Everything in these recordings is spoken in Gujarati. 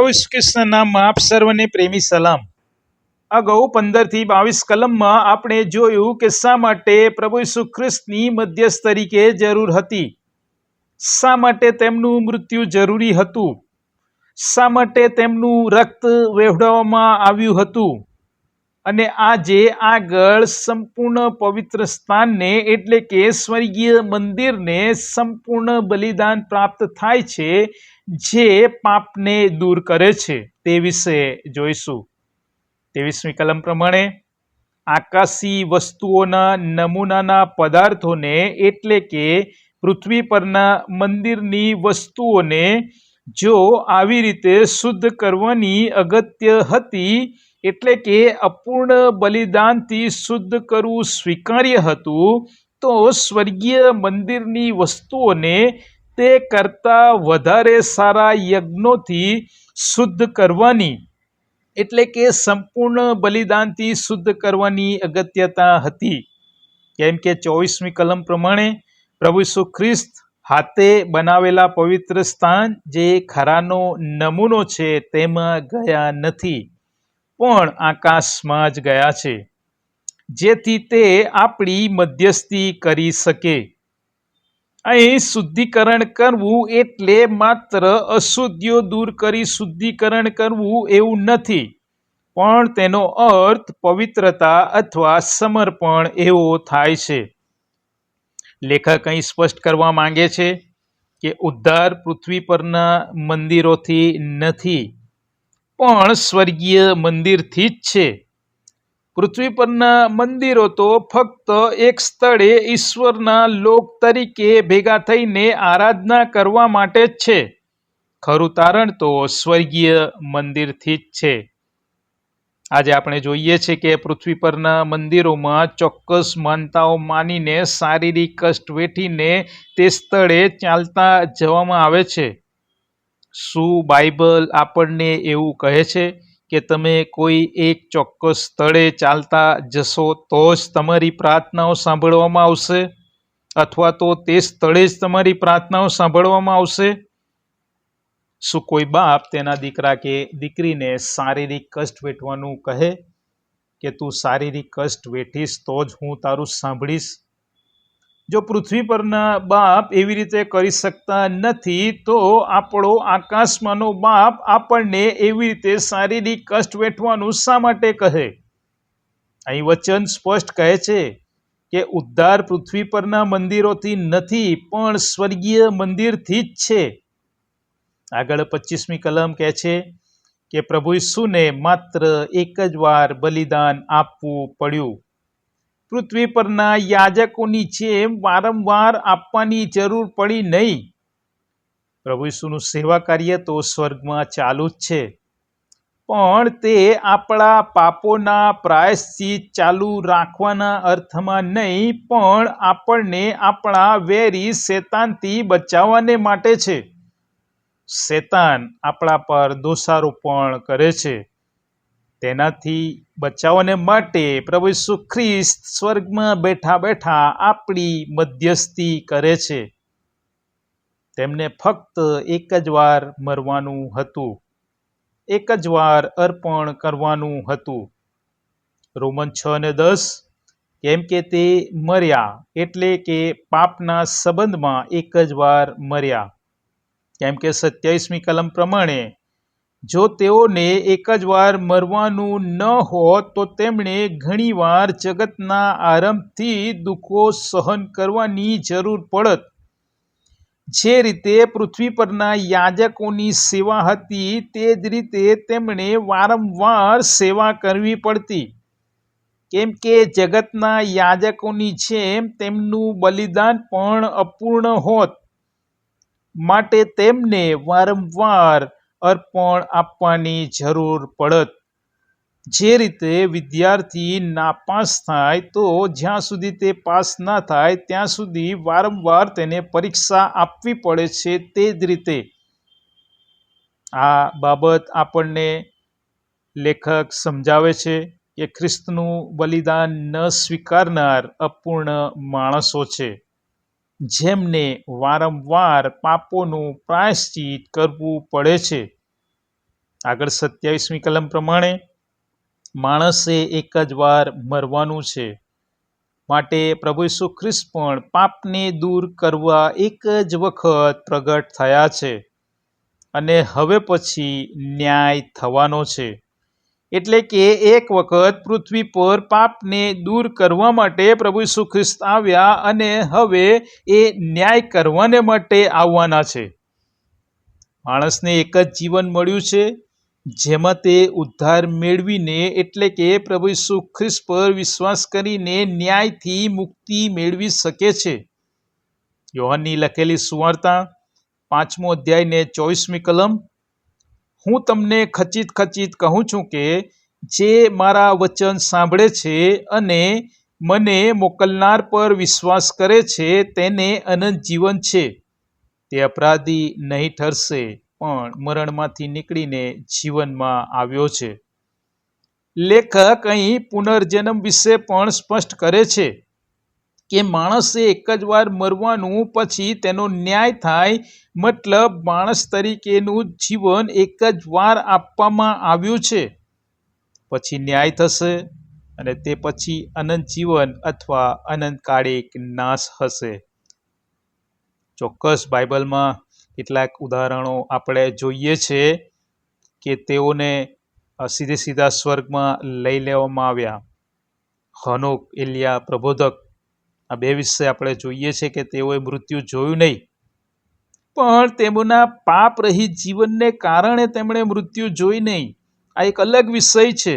પ્રભુ ખ્રિસ્તના આપ સર્વને પ્રેમી સલામ. અગાઉ પંદરથી બાવીસ કલમમાં આપણે જોયું કે શા માટે પ્રભુ ઈસુ ખ્રિસ્તની મધ્યસ્થ તરીકે જરૂર હતી. શા માટે તેમનું મૃત્યુ જરૂરી હતું? શા માટે તેમનું રક્ત વેવડાવવામાં આવ્યું હતું? અને આજે આગળ સંપૂર્ણ પવિત્ર સ્થાનને એટલે કે સ્વર્ગીય મંદિરને સંપૂર્ણ બલિદાન પ્રાપ્ત થાય છે, જે પાપને દૂર કરે છે. તે વિશે જોઈશું. તેવીસમી કલમ પ્રમાણે, આકાશી વસ્તુઓના નમૂનાના પદાર્થોને એટલે કે પૃથ્વી પરના મંદિરની વસ્તુઓને જો આવી રીતે શુદ્ધ કરવાની અગત્ય હતી એટલે કે અપૂર્ણ બલિદાનથી શુદ્ધ કરવું સ્વીકાર્ય હતું, તો સ્વર્ગીય મંદિરની વસ્તુઓને તે કરતા વધારે સારા યજ્ઞોથી શુદ્ધ કરવાની. એટલે કે સંપૂર્ણ બલિદાનથી શુદ્ધ કરવાની અગત્યતા હતી. કેમ કે ચોવીસમી કલમ પ્રમાણે પ્રભુ ઈસુ ખ્રિસ્ત હાથે બનાવેલા પવિત્ર સ્થાન જે ખરાનો નમૂનો છે તેમાં ગયા નથી. પણ આકાશમાં જ ગયા છે. જેથી તે આપણી મધ્યસ્થી કરી શકે. અહીં શુદ્ધિકરણ કરવું એટલે માત્ર અશુદ્ધિઓ દૂર કરી શુદ્ધિકરણ કરવું એવું નથી, પણ તેનો અર્થ પવિત્રતા અથવા સમર્પણ એવો થાય છે. લેખક અહીં સ્પષ્ટ કરવા માંગે છે કે ઉદ્ધાર પૃથ્વી પરના મંદિરોથી નથી. પણ સ્વર્ગીય મંદિરથી જ છે. પૃથ્વી પરના મંદિરો તો ફક્ત એક સ્થળે ઈશ્વરના લોક તરીકે ભેગા થઈને આરાધના કરવા માટે જ છે. ખરું તારણ તો સ્વર્ગીય મંદિરથી જ છે. આજે આપણે જોઈએ છે કે પૃથ્વી પરના મંદિરોમાં ચોક્કસ માનતાઓ માનીને શારીરિક કષ્ટ વેઠીને તે સ્થળે ચાલતા જવામાં આવે છે. શું બાઇબલ આપણને એવું કહે છે કે તમે કોઈ એક ચોક્કસ સ્થળે ચાલતા જશો તો જ તમારી પ્રાર્થનાઓ સાંભળવામાં આવશે? અથવા તો તે સ્થળે જ તમારી પ્રાર્થનાઓ સાંભળવામાં આવશે? શું કોઈ બાપ તેના દીકરા કે દીકરીને શારીરિક કષ્ટ વેઠવાનું કહે કે તું શારીરિક કષ્ટ વેઠીશ તો જ હું તારું સાંભળીશ? જો પૃથ્વી પરના બાપ એવી રીતે કરી શકતા નથી, તો આપણો આકાશમાંનો બાપ આપણને એવી રીતે શારીરિક કષ્ટ વેઠવાનું શા માટે કહે? અહીં વચન સ્પષ્ટ કહે છે કે ઉદ્ધાર પૃથ્વી પરના મંદિરોથી નથી, પણ સ્વર્ગીય મંદિરથી જ છે. આગળ પચીસમી કલમ કહે છે કે પ્રભુ ઈસુને માત્ર એક જ વાર બલિદાન આપવું પડ્યું. પૃથ્વી પરના યાજકોની જેમ વારંવાર આપવાની જરૂર પડી નહીં. પ્રભુ ઈસુનું સેવા કાર્ય તો સ્વર્ગમાં ચાલુ જ છે. પણ તે આપણા પાપોના પ્રાયશ્ચિત ચાલુ રાખવાના અર્થમાં નહીં, પણ આપણને આપણા વેરી શેતાનથી બચાવવાને માટે છે. શેતાન આપણા પર દોષારોપણ કરે છે. તેનાથી બચાવવાને માટે પ્રભુ ઈસુ ખ્રિસ્ત સ્વર્ગમાં બેઠા બેઠા આપણી મધ્યસ્થી કરે છે. તેમને ફક્ત એક જ વાર મરવાનું હતું. એક જ વાર અર્પણ કરવાનું હતું. રોમન છ ને દસ, કેમ કે તે મર્યા એટલે કે પાપના સંબંધમાં એક જ વાર મર્યા. કેમ કે સત્યાવીસમી કલમ પ્રમાણે જો તેઓને એક જ વાર મરવાનું ન હોત, તો તેમણે ઘણીવાર જગતના આરંભથી દુઃખો સહન કરવાની જરૂર પડત. જે રીતે પૃથ્વી પરના યાજકોની સેવા હતી, તે જ રીતે તેમણે વારંવાર સેવા કરવી પડતી. કેમ કે જગતના યાજકોની જેમ તેમનું બલિદાન પણ અપૂર્ણ હોત. માટે તેમને વારંવાર અર્પણ આપવાની જરૂર પડત. જે રીતે વિદ્યાર્થી નાપાસ થાય તો જ્યાં સુધી તે પાસ ના થાય, ત્યાં સુધી વારંવાર તેને પરીક્ષા આપવી પડે છે તે જ રીતે. આ બાબત આપણને લેખક સમજાવે છે કે ખ્રિસ્તનું બલિદાન ન સ્વીકારનાર અપૂર્ણ માણસો છે. જેમને વારંવાર પાપોનું પ્રાયશ્ચિત કરવું પડે છે. આગળ સત્યાવીસમી કલમ પ્રમાણે, માણસે એક જ વાર મરવાનું છે. માટે પ્રભુ ઈસુ ખ્રિસ્ત પણ પાપને દૂર કરવા એક જ વખત પ્રગટ થયા છે અને હવે પછી ન્યાય થવાનો છે. એટલે કે એક વખત પૃથ્વી પર પાપને દૂર કરવા માટે પ્રભુ ઈસુ ખ્રિસ્ત આવ્યા અને હવે એ ન્યાય કરવાને માટે આવવાના છે. માણસને એક જ જીવન મળ્યું છે, જેમાં તે ઉદ્ધાર મેળવીને એટલે કે પ્રભુ ઈસુ ખ્રિસ્ત પર વિશ્વાસ કરીને ન્યાયથી મુક્તિ મેળવી શકે છે. યોહનની લખેલી સુવાર્તા પાંચમો અધ્યાયને ચોવીસમી કલમ હું તમને ખચિત ખચિત કહું છું કે જે મારા વચન સાંભળે છે અને મને મોકલનાર પર વિશ્વાસ કરે છે, તેને અનંત જીવન છે. તે અપરાધી નહીં ઠરશે, પણ મરણમાંથી નીકળીને જીવનમાં આવ્યો છે. લેખક અહીં પુનર્જન્મ વિશે પણ સ્પષ્ટ કરે છે. કે માણસે એક જ વાર મરવાનું પછી તેનો ન્યાય થાય, મતલબ માણસ તરીકેનું જીવન એક જ વાર આપવામાં આવ્યું છે. પછી ન્યાય થશે અને તે પછી અનંત જીવન અથવા અનંતકાળિક નાશ હશે. ચોક્કસ બાઇબલમાં કેટલાક ઉદાહરણો આપણે જોઈએ છે કે તેઓને સીધે સીધા સ્વર્ગમાં લઈ લેવામાં આવ્યા. હનોક, એલિયા, પ્રબોધક આ બે વિશે આપણે જોઈએ છે કે તેઓએ મૃત્યુ જોયું નહીં. પણ તેમના પાપ રહિત જીવનને કારણે તેમણે મૃત્યુ જોઈ નહીં. આ એક અલગ વિષય છે.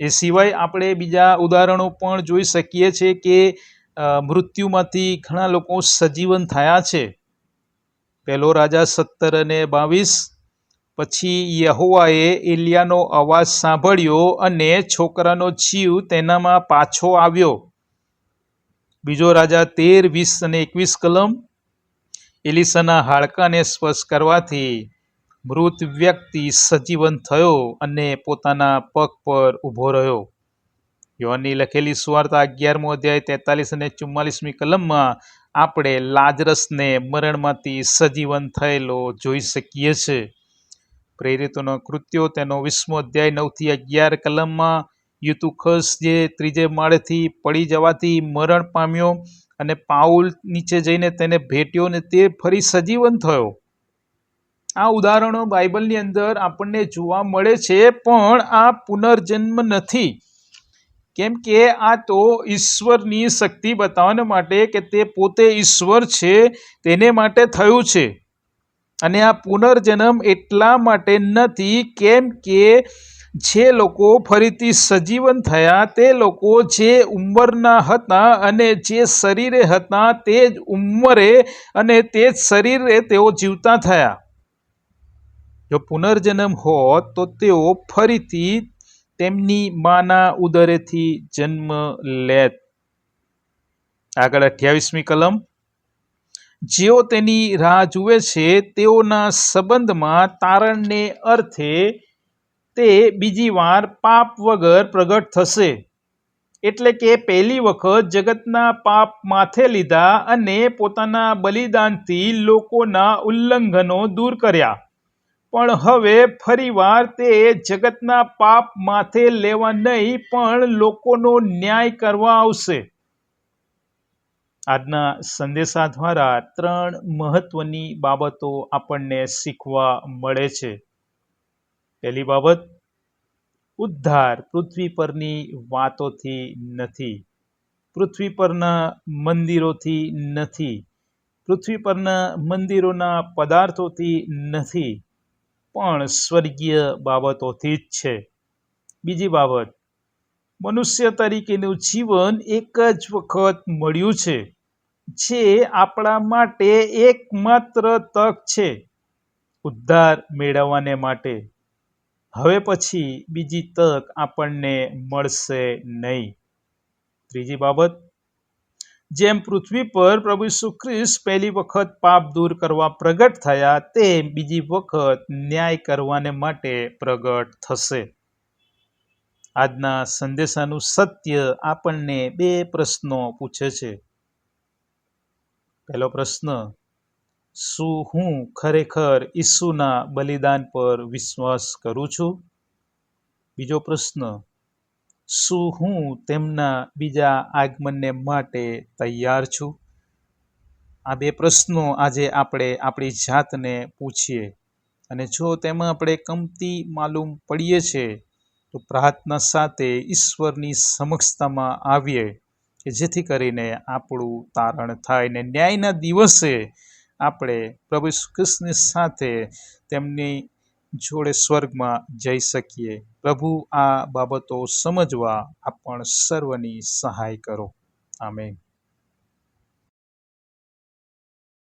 એ સિવાય આપણે બીજા ઉદાહરણો પણ જોઈ શકીએ છીએ કે મૃત્યુમાંથી ઘણા લોકો સજીવન થયા છે. પહેલો રાજા સત્તર અને બાવીસ, પછી યહોવાએ એલિયાનો અવાજ સાંભળ્યો અને છોકરાનો જીવ તેનામાં પાછો આવ્યો. બીજો રાજા તેર, વીસ અને એકવીસ કલમ એલિસાના હાડકાને સ્પર્શ કરવાથી મૃત વ્યક્તિ સજીવન થયો અને પોતાના પગ પર ઊભો રહ્યો. યોની લખેલી સુવાર્તા અગિયારમો અધ્યાય તેતાલીસ અને ચુમ્માલીસમી કલમમાં આપણે લાજરસને મરણમાંથી સજીવન થયેલો જોઈ શકીએ છીએ. પ્રેરિતોનો કૃત્યો તેનો વીસમો અધ્યાય નવથી અગિયાર કલમમાં યુતુખસ જે ત્રીજે માળેથી પડી જવાથી મરણ પામ્યો અને પાઉલ નીચે જઈને તેને ભેટ્યો ને તે ફરી સજીવન થયો. આ ઉદાહરણો બાઇબલની અંદર આપણને જોવા મળે છે, પણ આ પુનર્જન્મ નથી. કેમ કે આ તો ઈશ્વરની શક્તિ બતાવવા માટે કે તે પોતે ઈશ્વર છે, તેને માટે થયું છે. અને આ પુનર્જન્મ એટલા માટે નથી, કેમ કે જે લોકો ફરીથી સજીવન થયા, તે લોકો જે ઉંમરના હતા અને જે શરીરે હતા, તે જ ઉંમરે અને તે જ શરીરે તેઓ જીવતા થયા. જો પુનર્જન્મ હોત, તો તેઓ ફરીથી તેમની માના ઉદરેથી જન્મ લેત. આગળ અઠ્યાવીસમી કલમ. જેઓ તેની રાહ જુએ છે, તેઓના સંબંધમાં તારણને અર્થે તે બીજી વાર પાપ વગર પ્રગટ થશે. એટલે કે પહેલી વખત જગતના પાપ માથે લીધા અને પોતાના બલિદાનથી લોકોના ઉલ્લંઘનો દૂર કર્યા. પણ હવે ફરીવાર તે જગતના પાપ માથે લેવા નહીં, પણ લોકોનો ન્યાય કરવા આવશે. આજના સંદેશા દ્વારા ત્રણ મહત્વની બાબતો આપણને શીખવા મળે છે. પહેલી બાબત ઉદ્ધાર પૃથ્વી પરની વાતોથી નથી. પૃથ્વી પરના મંદિરોથી નથી. પૃથ્વી પરના મંદિરોના પદાર્થોથી નથી. પણ સ્વર્ગીય બાબતોથી જ છે. બીજી બાબત, મનુષ્ય તરીકેનું જીવન એક જ વખત મળ્યું છે, જે આપણા માટે એકમાત્ર તક છે. ઉદ્ધાર મેળવવાને માટે હવે પછી બીજી તક આપણને મળશે નહીં. ત્રીજી બાબત, જેમ પૃથ્વી પર પ્રભુ ઈસુ ખ્રિસ્ત પહેલી વખત પાપ દૂર કરવા પ્રગટ થયા, તેમ બીજી વખત ન્યાય કરવાને માટે પ્રગટ થશે. આજના સંદેશાનું સત્ય આપણને બે પ્રશ્નો પૂછે છે. પહેલો પ્રશ્ન શું હું ખરેખર ઈસુના બલિદાન પર વિશ્વાસ કરું છું? બીજો પ્રશ્ન, શું હું તેમના બીજા આગમનને માટે તૈયાર છું? આ બે પ્રશ્નો આજે આપણે આપણી જાતને પૂછીએ. અને જો તેમાં આપણે કમતી માલુમ પડીએ છીએ તો પ્રાર્થના સાથે ઈશ્વરની સમક્ષતામાં આવીએ કે જેથી કરીને આપણું તારણ થાય. ને ન્યાયના દિવસે આપણે પ્રભુ ખ્રિસ્તની સાથે તેમની જોડે સ્વર્ગમાં જઈ શકીએ. પ્રભુ, આ બાબતો સમજવા આપણ સર્વની સહાય કરો. આમેન.